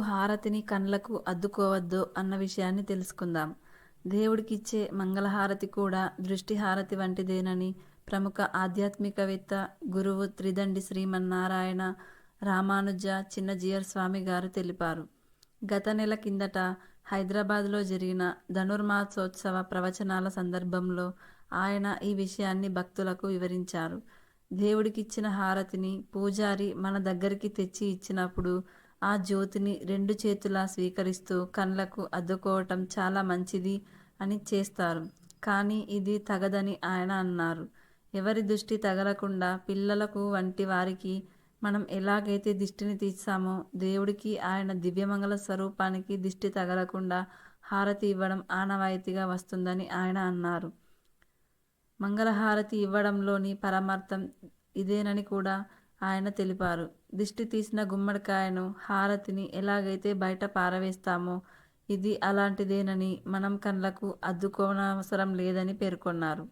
హారతిని కండ్లకు అద్దుకోవద్దు అన్న విషయాన్ని తెలుసుకుందాం. దేవుడికిచ్చే మంగళహారతి కూడా దృష్టి హారతి వంటిదేనని ప్రముఖ ఆధ్యాత్మికవేత్త గురువు త్రిదండి శ్రీమన్నారాయణ రామానుజ చిన్నజీయర్ స్వామి గారు తెలిపారు. గత నెల కిందట హైదరాబాద్లో జరిగిన ధనుర్మాసోత్సవ ప్రవచనాల సందర్భంలో ఆయన ఈ విషయాన్ని భక్తులకు వివరించారు. దేవుడికిచ్చిన హారతిని పూజారి మన దగ్గరికి తెచ్చి ఇచ్చినప్పుడు ఆ జ్యోతిని రెండు చేతులా స్వీకరిస్తూ కళ్ళకు అద్దుకోవటం చాలా మంచిది అని చేస్తారు. కానీ ఇది తగదని ఆయన అన్నారు. ఎవరి దృష్టి తగలకుండా పిల్లలకు వంటి వారికి మనం ఎలాగైతే దిష్టిని తీస్తామో దేవుడికి ఆయన దివ్యమంగళ స్వరూపానికి దిష్టి తగలకుండా హారతి ఇవ్వడం ఆనవాయితీగా వస్తుందని ఆయన అన్నారు. మంగళహారతి ఇవ్వడంలోని పరమార్థం ఇదేనని కూడా ఆయన తెలిపారు. దిష్టి తీసిన గుమ్మడికాయను హారతిని ఎలాగైతే బయట పారవేస్తామో ఇది అలాంటిదేనని మనం కళ్ళకు అద్దుకోనవసరం లేదని పేర్కొన్నారు.